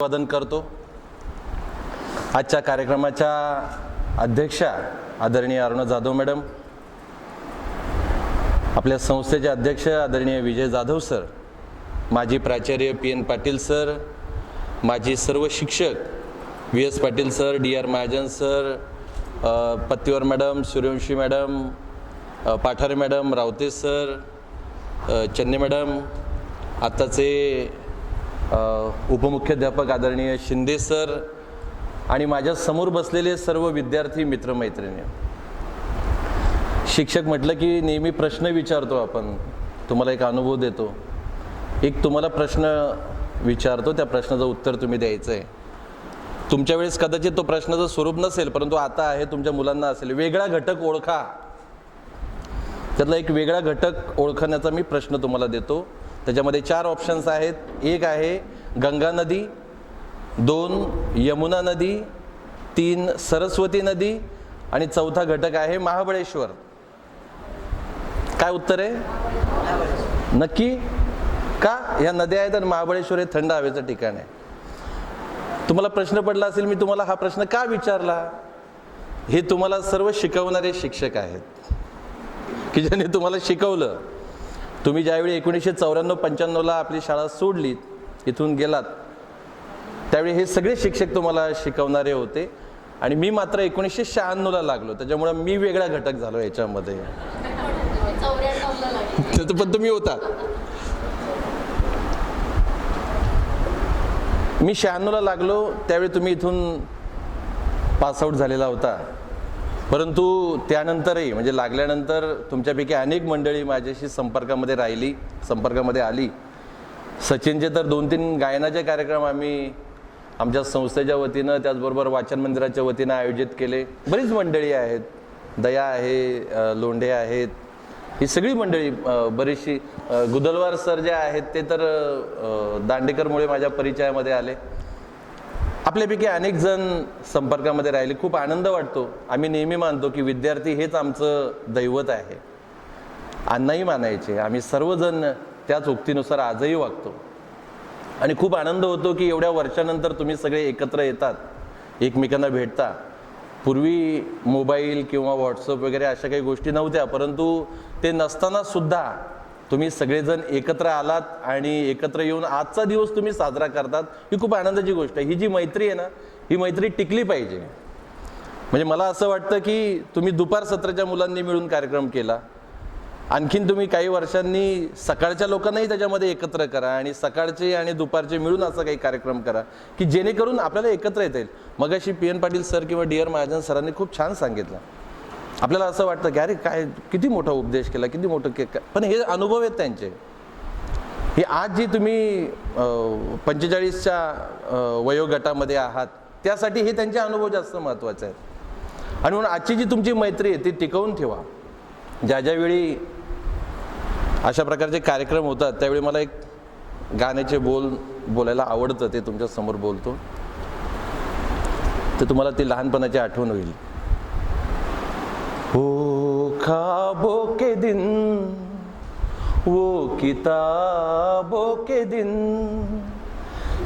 अभिवादन करतो. आजच्या कार्यक्रमाच्या अध्यक्षा आदरणीय अरुणा जाधव मॅडम आपल्या संस्थेचे अध्यक्ष आदरणीय विजय जाधव सर माजी प्राचार्य पी एन पाटील सर माजी सर्व शिक्षक V S Patil sir D R Mahajan sir Pattiwar madam Suryavanshi madam Pathare madam Rawate sir Channe madam आत्ताचे उपमुख्याध्यापक आदरणीय शिंदे सर आणि माझ्यासमोर बसलेले सर्व विद्यार्थी मित्रमैत्रिणी. शिक्षक म्हटलं की नेहमी प्रश्न विचारतो आपण. तुम्हाला एक अनुभव देतो. एक तुम्हाला प्रश्न विचारतो त्या प्रश्नाचं उत्तर तुम्ही द्यायचं आहे तुमच्या वेळेस कदाचित तो प्रश्नाचं स्वरूप नसेल परंतु आता आहे तुमच्या मुलांना असेल. वेगळा घटक ओळखा. त्यातला एक वेगळा घटक ओळखण्याचा मी प्रश्न तुम्हाला देतो. त्याच्यामध्ये चार ऑप्शन्स आहेत. एक आहे गंगा नदी दोन यमुना नदी तीन सरस्वती नदी आणि चौथा घटक आहे महाबळेश्वर. काय उत्तर आहे? नक्की? का? ह्या नद्या आहेत आणि महाबळेश्वर हे थंड हवेचं ठिकाण आहे. तुम्हाला प्रश्न पडला असेल मी तुम्हाला हा प्रश्न का विचारला? हे तुम्हाला सर्व शिकवणारे शिक्षक आहेत. की ज्याने तुम्हाला शिकवलं. तुम्ही ज्यावेळी एकोणीसशे चौऱ्याण्णव पंच्याण्णवला आपली शाळा सोडलीत इथून गेलात त्यावेळी हे सगळे शिक्षक तुम्हाला शिकवणारे होते. आणि मी मात्र एकोणीसशे शहाण्णवला लागलो त्याच्यामुळे मी वेगळा घटक झालो याच्यामध्ये. पण तुम्ही होता. मी शहाण्णवला लागलो त्यावेळी तुम्ही इथून पासआउट झालेला होता. परंतु त्यानंतरही म्हणजे लागल्यानंतर तुमच्यापैकी अनेक मंडळी माझ्याशी संपर्कामध्ये राहिली संपर्कामध्ये आली. सचिनचे तर दोन तीन गायनाचे कार्यक्रम आम्ही आमच्या संस्थेच्या वतीनं त्याचबरोबर वाचन मंदिराच्या वतीनं आयोजित केले. बरीच मंडळी आहेत. दया आहे लोंढे आहेत. ही सगळी मंडळी बरीचशी गुदलवार सर जे आहेत ते तर दांडेकरमुळे माझ्या परिचयामध्ये आले. आपल्यापैकी अनेक जण संपर्कामध्ये राहिले. खूप आनंद वाटतो. आम्ही नेहमी मानतो की विद्यार्थी हेच आमचं दैवत आहे. अण्णाही मानायचे. आम्ही सर्वजण त्याच उक्तीनुसार आजही वागतो. आणि खूप आनंद होतो की एवढ्या वर्षानंतर तुम्ही सगळे एकत्र येतात. एकमेकांना भेटता. पूर्वी मोबाईल किंवा व्हॉट्सअप वगैरे अशा काही गोष्टी नव्हत्या परंतु ते नसताना सुद्धा तुम्ही सगळेजण एकत्र आलात आणि एकत्र येऊन आजचा दिवस तुम्ही साजरा करतात ही खूप आनंदाची गोष्ट आहे. ही जी मैत्री आहे ना ही मैत्री टिकली पाहिजे. म्हणजे मला असं वाटतं की तुम्ही दुपार सत्राच्या मुलांनी मिळून कार्यक्रम केला. आणखीन तुम्ही काही वर्षांनी सकाळच्या लोकांनाही त्याच्यामध्ये एकत्र करा आणि सकाळचे आणि दुपारचे मिळून असा काही कार्यक्रम करा की जेणेकरून आपल्याला एकत्र येता येईल. मग अशी पी एन पाटील सर किंवा डी आर महाजन सरांनी खूप छान सांगितलं. आपल्याला असं वाटतं की अरे काय किती मोठा उपदेश केला किती मोठं के? पण हे अनुभव आहेत त्यांचे. हे आज जी तुम्ही पंचेचाळीसच्या वयोगटामध्ये आहात त्यासाठी हे त्यांचे अनुभव जास्त महत्त्वाचे आहेत. आणि म्हणून आजची जी तुमची मैत्री आहे ती टिकवून ठेवा. ज्या ज्यावेळी अशा प्रकारचे कार्यक्रम होतात त्यावेळी मला एक गाण्याचे बोल बोलायला आवडतं ते तुमच्यासमोर बोलतो. तर तुम्हाला ती लहानपणाची आठवण होईल. हो खाबो के दिन, वो किताबों के दिन,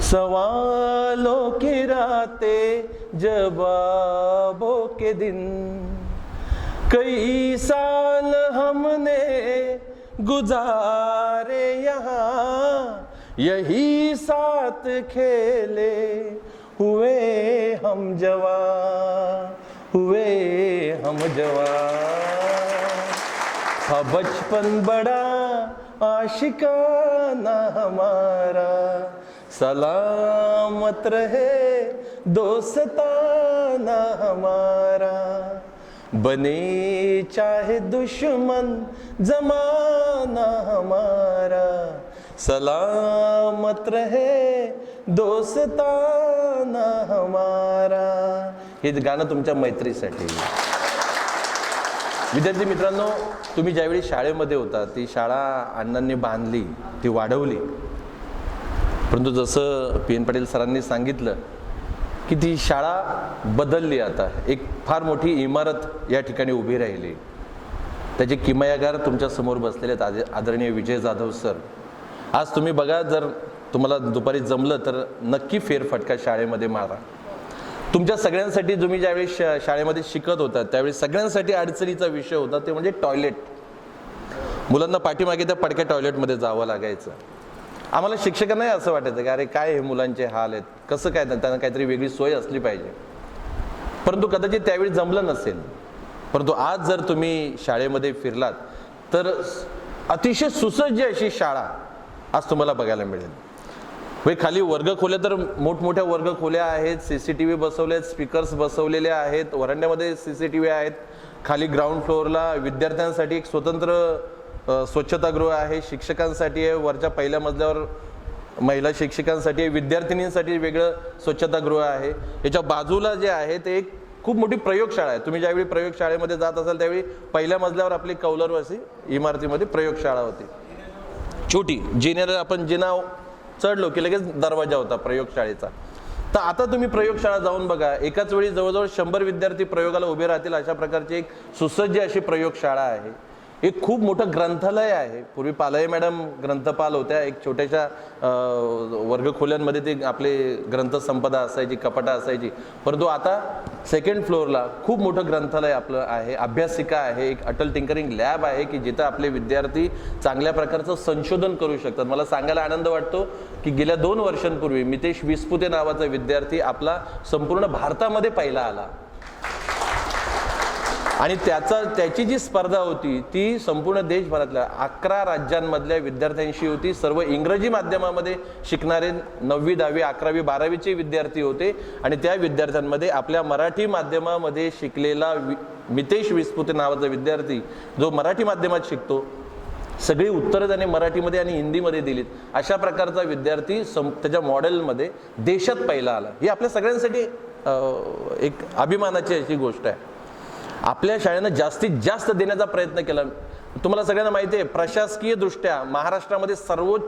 सवालों की रातें, जवाबों के दिन। कई साल हमने गुजारे यहाँ, यही साथ खेले हुए हम जवान। हुए हम जवान। था बचपन बड़ा आशिकाना हमारा। सलामत रहे दोस्ताना हमारा। बने चाहे दुश्मन जमाना हमारा। सलामत रहे दोस्ताना हमारा। हे गाणं तुमच्या मैत्रीसाठी. विद्यार्थी मित्रांनो तुम्ही ज्यावेळी शाळेमध्ये होता ती शाळा अण्णांनी बांधली ती वाढवली. परंतु जसं पी एन पाटील सरांनी सांगितलं की ती शाळा बदलली आता. एक फार मोठी इमारत या ठिकाणी उभी राहिली. त्याचे किमयागार तुमच्यासमोर बसलेले आहेत आद- आदरणीय विजय जाधव सर. आज तुम्ही बघा जर तुम्हाला दुपारी जमलं तर नक्की फेरफटका शाळेमध्ये मारा. तुमच्या सगळ्यांसाठी तुम्ही ज्यावेळी शा शाळेमध्ये शिकत होता त्यावेळी सगळ्यांसाठी अडचणीचा विषय होता ते म्हणजे टॉयलेट. मुलांना पाठीमागे त्या पडक्या टॉयलेटमध्ये जावं लागायचं. आम्हाला शिक्षकांनाही असं वाटायचं की अरे काय हे मुलांचे हाल आहेत? कसं काय त्यांना काहीतरी वेगळी सोय असली पाहिजे. परंतु कदाचित त्यावेळी जमलं नसेल. परंतु आज जर तुम्ही शाळेमध्ये फिरलात तर अतिशय सुसज्ज अशी शाळा आज तुम्हाला बघायला मिळेल. वे खाली वर्ग खोल्या तर मोठमोठ्या वर्ग खोल्या आहेत सी सी टी व्ही बसवले आहेत स्पीकर्स बसवलेले आहेत वरांड्यामध्ये सी सी टी व्ही आहेत. खाली ग्राउंड फ्लोअरला विद्यार्थ्यांसाठी एक स्वतंत्र स्वच्छतागृह आहे शिक्षकांसाठी आहे वरच्या पहिल्या मजल्यावर महिला शिक्षकांसाठी आहे विद्यार्थिनींसाठी वेगळं स्वच्छतागृह आहे. याच्या बाजूला जे आहे ते एक खूप मोठी प्रयोगशाळा आहे. तुम्ही ज्यावेळी प्रयोगशाळेमध्ये जात असाल त्यावेळी पहिल्या मजल्यावर आपली कौलरवासी इमारतीमध्ये प्रयोगशाळा होती. छोटी जेनेर आपण जे नाव चढलो की लगेच दरवाजा होता प्रयोगशाळेचा. तर आता तुम्ही प्रयोगशाळा जाऊन बघा एकाच वेळी जवळजवळ शंभर विद्यार्थी प्रयोगाला उभे राहतील अशा प्रकारची एक सुसज्ज अशी प्रयोगशाळा आहे. एक खूप मोठं ग्रंथालय आहे. पूर्वी पालय मॅडम ग्रंथपाल होत्या. एक छोट्याशा वर्गखोल्यांमध्ये ते आपले ग्रंथसंपदा असायची कपाटा असायची. परंतु आता सेकंड फ्लोअरला खूप मोठं ग्रंथालय आपलं आहे अभ्यासिका आहे एक अटल टिंकरिंग लॅब आहे की जिथं आपले विद्यार्थी चांगल्या प्रकारचं संशोधन करू शकतात. मला सांगायला आनंद वाटतो की गेल्या दोन वर्षांपूर्वी मितेश विस्पुते नावाचा विद्यार्थी आपला संपूर्ण भारतामध्ये पहिला आला. आणि त्याचा त्याची जी स्पर्धा होती ती संपूर्ण देशभरातल्या अकरा राज्यांमधल्या विद्यार्थ्यांशी होती. सर्व इंग्रजी माध्यमामध्ये शिकणारे नववी दहावी अकरावी बारावीचे विद्यार्थी होते. आणि त्या विद्यार्थ्यांमध्ये आपल्या मराठी माध्यमामध्ये शिकलेला वि मितेश विस्पुते नावाचा विद्यार्थी जो मराठी माध्यमात शिकतो सगळी उत्तरं त्याने मराठीमध्ये आणि हिंदीमध्ये दिलीत. अशा प्रकारचा विद्यार्थी सं त्याच्या मॉडेलमध्ये देशात पहिला आला. ही आपल्या सगळ्यांसाठी एक अभिमानाची अशी गोष्ट आहे. आपल्या शाळेनं जास्तीत जास्त देण्याचा प्रयत्न केला. तुम्हाला सगळ्यांना माहिती आहे प्रशासकीय दृष्ट्या महाराष्ट्रामध्ये सर्वोच्च